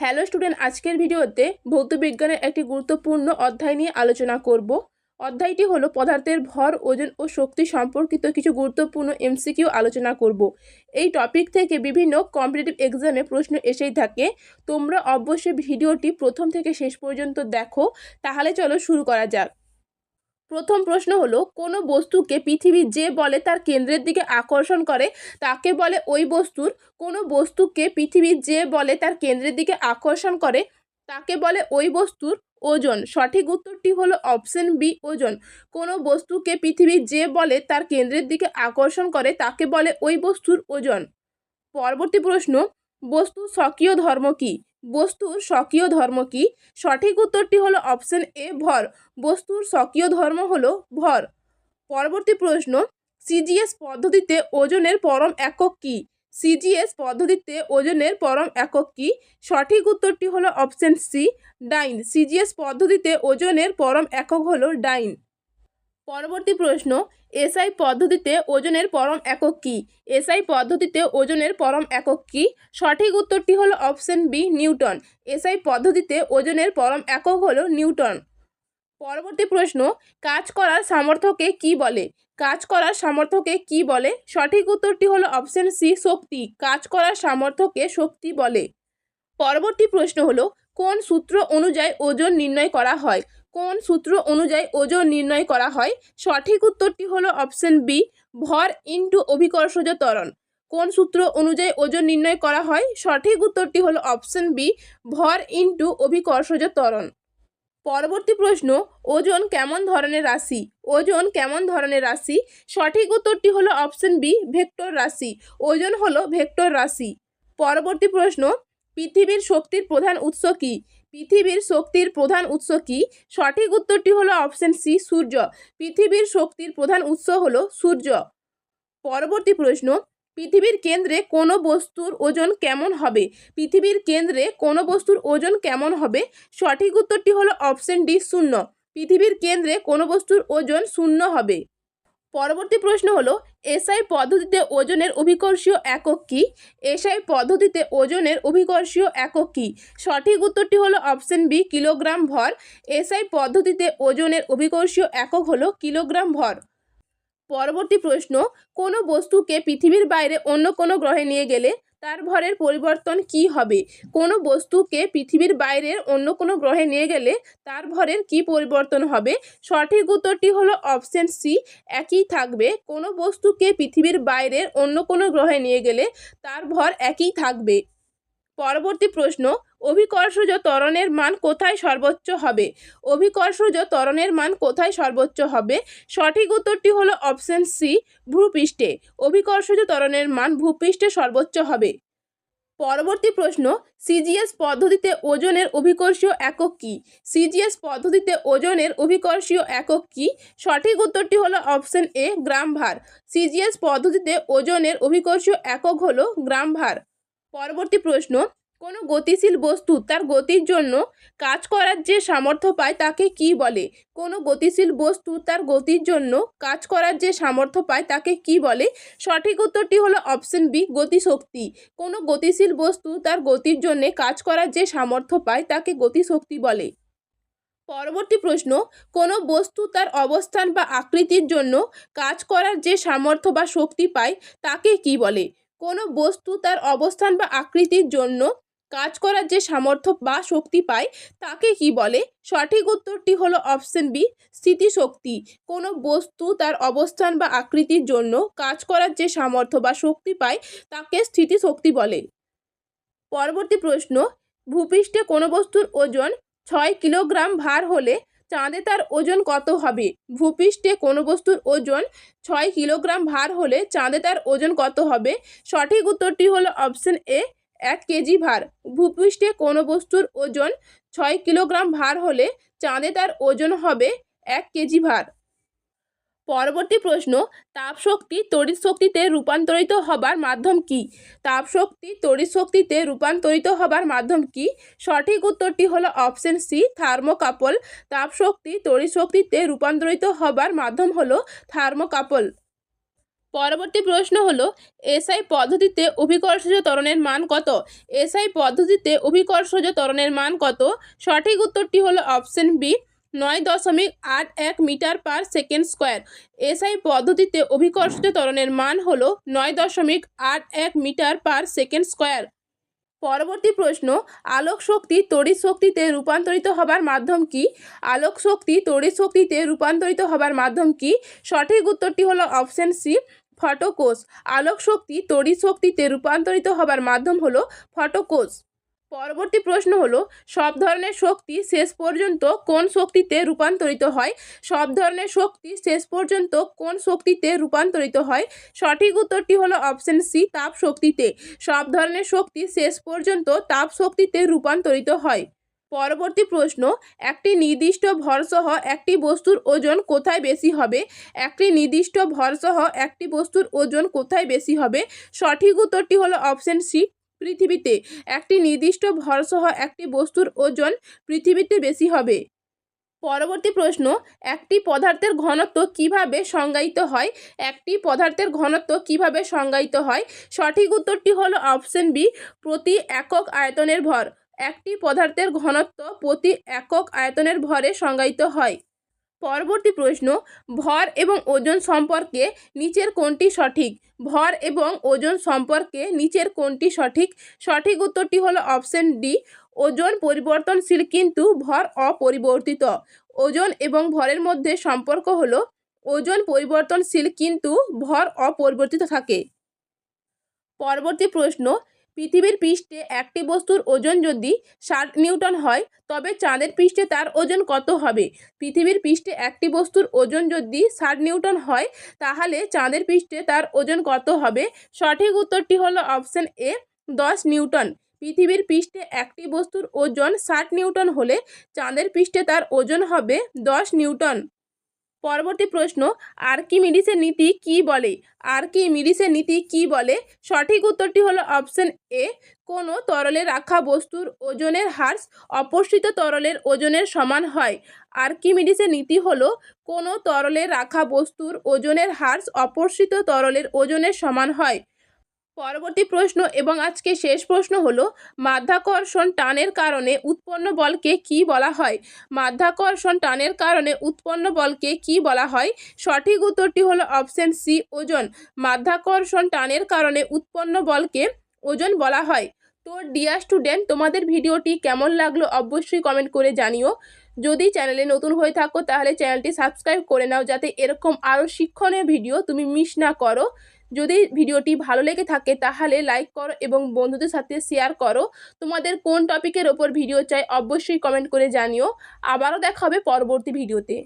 Hello student, আজকের ভিডিওতে ভৌতবিজ্ঞানের একটি গুরুত্বপূর্ণ অধ্যায় নিয়ে আলোচনা করব। অধ্যায়টি হলো পদার্থের ভর, ওজন ও শক্তি সম্পর্কিত কিছু গুরুত্বপূর্ণ এমসিকিউ আলোচনা করব। এই টপিক থেকে বিভিন্ন কম্পিটিটিভ এক্সামে প্রশ্ন এসেই থাকে। তোমরা অবশ্যই ভিডিওটি প্রথম থেকে শেষ পর্যন্ত দেখো। তাহলে চলো শুরু করা যাক। প্রথম প্রশ্ন হলো, কোনো বস্তুকে পৃথিবী যে বলে তার কেন্দ্রের দিকে আকর্ষণ করে, তাকে বলে ওই বস্তুর। কোনো বস্তুকে পৃথিবী যে বলে তার কেন্দ্রের দিকে আকর্ষণ করে, তাকে বলে ওই বস্তুর ওজন। সঠিক উত্তরটি হলো অপশন বি, ওজন। কোনো বস্তুকে পৃথিবী যে বলে তার কেন্দ্রের দিকে আকর্ষণ করে, তাকে বলে ওই বস্তুর ওজন। পরবর্তী প্রশ্ন বস্তুর স্বকীয় ধর্ম কী? বস্তুর স্বকীয় ধর্ম কী? সঠিক উত্তরটি হলো অপশন এ, ভর। বস্তুর স্বকীয় ধর্ম হলো ভর। পরবর্তী প্রশ্ন সিজিএস পদ্ধতিতে ওজনের পরম একক কী? সিজিএস পদ্ধতিতে ওজনের পরম একক কী? সঠিক উত্তরটি হলো অপশন সি, ডাইন। সিজিএস পদ্ধতিতে ওজনের পরম একক হলো ডাইন। পরবর্তী প্রশ্ন, এসআই পদ্ধতিতে ওজনের পরম একক কী? এসআই পদ্ধতিতে ওজনের পরম একক কী? সঠিক উত্তরটি হলো অপশন বি, নিউটন। এসআই পদ্ধতিতে ওজনের পরম একক হলো নিউটন। পরবর্তী প্রশ্ন, কাজ করার সামর্থ্যকে কি বলে? কাজ করার সামর্থ্যকে কি বলে? সঠিক উত্তরটি হলো অপশন সি, শক্তি। কাজ করার সামর্থ্যকে শক্তি বলে। পরবর্তী প্রশ্ন হলো, কোন সূত্র অনুযায়ী ওজন নির্ণয় করা হয়? কোন সূত্র অনুযায়ী ওজন নির্ণয় করা হয়? সঠিক উত্তরটি হলো অপশন বি, ভর ইন্টু অভিকর্ষজ ত্বরণ। কোন সূত্র অনুযায়ী ওজন নির্ণয় করা হয়? সঠিক উত্তরটি হলো অপশন বি, ভর ইন্টু অভিকর্ষজ ত্বরণ। পরবর্তী প্রশ্ন, ওজন কেমন ধরনের রাশি? ওজন কেমন ধরনের রাশি? সঠিক উত্তরটি হলো অপশন বি, ভেক্টর রাশি। ওজন হলো ভেক্টর রাশি। পরবর্তী প্রশ্ন, পৃথিবীর শক্তির প্রধান উৎস কী? পৃথিবীর শক্তির প্রধান উৎস কী? সঠিক উত্তরটি হলো অপশন সি, সূর্য। পৃথিবীর শক্তির প্রধান উৎস হলো সূর্য। পরবর্তী প্রশ্ন, পৃথিবীর কেন্দ্রে কোনো বস্তুর ওজন কেমন হবে? পৃথিবীর কেন্দ্রে কোনো বস্তুর ওজন কেমন হবে? সঠিক উত্তরটি হলো অপশন ডি, শূন্য। পৃথিবীর কেন্দ্রে কোনো বস্তুর ওজন শূন্য হবে? পরবর্তী প্রশ্ন হলো, এসআই পদ্ধতিতে ওজনের অভিকর্ষীয় একক কী? এসআই পদ্ধতিতে ওজনের অভিকর্ষীয় একক কী? সঠিক উত্তরটি হলো অপশন বি, কিলোগ্রাম ভর। এসআই পদ্ধতিতে ওজনের অভিকর্ষীয় একক হলো কিলোগ্রাম ভর। পরবর্তী প্রশ্ন, কোনো বস্তুকে পৃথিবীর বাইরে অন্য কোনো গ্রহে নিয়ে গেলে তার ভরের পরিবর্তন কি হবে? কোনো বস্তুকে পৃথিবীর বাইরের অন্য কোনো গ্রহে নিয়ে গেলে তার ভরের কি পরিবর্তন হবে? সঠিক উত্তরটি হলো অপশন সি, একই থাকবে। কোনো বস্তুকে পৃথিবীর বাইরের অন্য কোনো গ্রহে নিয়ে গেলে তার ভর একই থাকবে। পরবর্তী প্রশ্ন অভিকর্ষজ ত্বরণের মান কোথায় সর্বোচ্চ হবে? অভিকর্ষজ ত্বরণের মান কোথায় সর্বোচ্চ হবে? সঠিক উত্তরটি হলো অপশন সি, ভূপৃষ্ঠে। অভিকর্ষজ ত্বরণের মান ভূপৃষ্ঠে সর্বোচ্চ হবে। পরবর্তী প্রশ্ন, সিজিএস পদ্ধতিতে ওজনের অভিকর্ষীয় একক কী? সিজিএস পদ্ধতিতে ওজনের অভিকর্ষীয় একক কী? সঠিক উত্তরটি হলো অপশন এ, গ্রাম ভার। সিজিএস পদ্ধতিতে ওজনের অভিকর্ষীয় একক হলো গ্রাম ভার। পরবর্তী প্রশ্ন কোনো গতিশীল বস্তু তার গতির জন্য কাজ করার যে সামর্থ্য পায় তাকে কি বলে? কোনো গতিশীল বস্তু তার গতির জন্য কাজ করার যে সামর্থ্য পায় তাকে কি বলে? সঠিক উত্তরটি হলো অপশন বি, গতিশক্তি। কোনো গতিশীল বস্তু তার গতির জন্য কাজ করার যে সামর্থ্য পায় তাকে গতিশক্তি বলে। পরবর্তী প্রশ্ন, কোনো বস্তু তার অবস্থান বা আকৃতির জন্য কাজ করার যে সামর্থ্য বা শক্তি পায় তাকে কি বলে? কোনো বস্তু তার অবস্থান বা আকৃতির জন্য কাজ করার যে সামর্থ্য বা শক্তি পায়, তাকে কি বলে? সঠিক উত্তরটি হলো অপশন বি, স্থিতিশক্তি। কোনো বস্তু তার অবস্থান বা আকৃতির জন্য কাজ করার যে সামর্থ্য বা শক্তি পায়, তাকে স্থিতিশক্তি বলে। পরবর্তী প্রশ্ন, ভূপৃষ্ঠে কোনো বস্তুর ওজন ছয় কিলোগ্রাম ভার হলে চাঁদে তার ওজন কত হবে? ভূপৃষ্ঠে কোনো বস্তুর ওজন ছয় কিলোগ্রাম ভার হলে চাঁদে তার ওজন কত হবে? সঠিক উত্তরটি হলো অপশন এ এক কেজি ভার। ভূপৃষ্ঠে কোনো বস্তুর ওজন ছয় কিলোগ্রাম ভার হলে চাঁদে তার ওজন হবে এক কেজি ভার। পরবর্তী প্রশ্ন, তাপশক্তি তড়িৎ শক্তিতে রূপান্তরিত হবার মাধ্যম কি? তাপশক্তি তড়িৎ শক্তিতে রূপান্তরিত হবার মাধ্যম কি? সঠিক উত্তরটি হলো অপশন সি, থার্মোকাপল। তাপশক্তি তড়িৎ শক্তিতে রূপান্তরিত হবার মাধ্যম হলো থার্মোকাপল। পরবর্তী প্রশ্ন হলো, এসআই পদ্ধতিতে অভিকর্ষজ ত্বরণের মান কত? এসআই পদ্ধতিতে অভিকর্ষজ ত্বরণের মান কত? সঠিক উত্তরটি হলো অপশন বি, নয় দশমিক আট এক metre per second square. SI পদ্ধতিতে অভিকর্ষজ ত্বরণের মান হলো নয় দশমিক আট এক মিটার পার সেকেন্ড স্কোয়ার। পরবর্তী প্রশ্ন, আলোক শক্তি তড়িৎ শক্তিতে রূপান্তরিত হবার মাধ্যম কি? আলোক শক্তি তড়িৎ শক্তিতে রূপান্তরিত হবার মাধ্যম কি? সঠিক উত্তরটি হলো অপশন সি ফটোকোষ। আলোক শক্তি, তড়িৎ শক্তিতে রূপান্তরিত হবার মাধ্যম হলো ফটোকোষ। পরবর্তী প্রশ্ন হলো, সব ধরনের শক্তি শেষ পর্যন্ত কোন শক্তিতে রূপান্তরিত হয়? সব ধরনের শক্তি শেষ পর্যন্ত কোন শক্তিতে রূপান্তরিত হয়? সঠিক উত্তরটি হলো অপশন সি, তাপ শক্তিতে। সব ধরনের শক্তি শেষ পর্যন্ত তাপ শক্তিতে রূপান্তরিত হয়। পরবর্তী প্রশ্ন, একটি নির্দিষ্ট ভরসহ একটি বস্তুর ওজন কোথায় বেশি হবে? একটি নির্দিষ্ট ভরসহ একটি বস্তুর ওজন কোথায় বেশি হবে? সঠিক উত্তরটি হলো অপশন সি, পৃথিবীতে। একটি নির্দিষ্ট ভরসহ একটি বস্তুর ওজন পৃথিবীতে বেশি হবে। পরবর্তী প্রশ্ন, একটি পদার্থের ঘনত্ব কীভাবে সংজ্ঞায়িত হয়? একটি পদার্থের ঘনত্ব কীভাবে সংজ্ঞায়িত হয়? সঠিক উত্তরটি হলো অপশন বি, প্রতি একক আয়তনের ভর। একটি পদার্থের ঘনত্ব প্রতি একক আয়তনের ভরে সংজ্ঞায়িত হয়। পরবর্তী প্রশ্ন, ভর এবং ওজন সম্পর্কে নিচের কোনটি সঠিক? ভর এবং ওজন সম্পর্কে নিচের কোনটি সঠিক? সঠিক উত্তরটি হলো অপশন ডি, ওজন পরিবর্তনশীল কিন্তু ভর অপরিবর্তিত। ওজন এবং ভরের মধ্যে সম্পর্ক হলো ওজন পরিবর্তনশীল কিন্তু ভর অপরিবর্তিত থাকে। পরবর্তী প্রশ্ন পৃথিবীর পৃষ্ঠে একটি বস্তুর ওজন যদি ষাট নিউটন হয়, তবে চাঁদের পৃষ্ঠে তার ওজন কত হবে? পৃথিবীর পৃষ্ঠে একটি বস্তুর ওজন যদি ষাট নিউটন হয়, তাহলে চাঁদের পৃষ্ঠে তার ওজন কত হবে? সঠিক উত্তরটি হলো অপশন এ, দশ নিউটন। পৃথিবীর পৃষ্ঠে একটি বস্তুর ওজন ষাট নিউটন হলে চাঁদের পৃষ্ঠে তার ওজন হবে দশ নিউটন। পরবর্তী প্রশ্ন, আর্কিমিডিসের নীতি কি বলে? আর্কিমিডিসের নীতি কি বলে? সঠিক উত্তরটি হলো অপশন এ, কোনো তরলে রাখা বস্তুর ওজনের হার অপসৃত তরলের ওজনের সমান হয়। আর্কিমিডিসের নীতি হলো, কোনো তরলে রাখা বস্তুর ওজনের হার অপসৃত তরলের ওজনের সমান হয়। পরবর্তী প্রশ্ন এবং আজকে শেষ প্রশ্ন হলো, মাধ্যাকর্ষণ টানের কারণে উৎপন্ন বলকে কি বলা হয়? মাধ্যাকর্ষণ টানের কারণে উৎপন্ন বলকে কি বলা হয়? সঠিক উত্তরটি হলো অপশন সি, ওজন। মাধ্যাকর্ষণ টানের কারণে উৎপন্ন বলকে ওজন বলা হয়। তো, ডিয়ার স্টুডেন্ট, তোমাদের ভিডিওটি কেমন লাগল অবশ্যই কমেন্ট করে জানিও। যদি চ্যানেলে নতুন হয়ে থাকো, তাহলে চ্যানেলটি সাবস্ক্রাইব করে নাও যাতে এরকম আরও শিক্ষণীয় ভিডিও তুমি মিস না করো। যদি ভিডিওটি ভালো লেগে থাকে তাহলে লাইক করো এবং বন্ধুদের সাথে শেয়ার করো। তোমাদের কোন টপিকের ওপর ভিডিও চাই অবশ্যই কমেন্ট করে জানিও। আবারও দেখা হবে পরবর্তী ভিডিওতে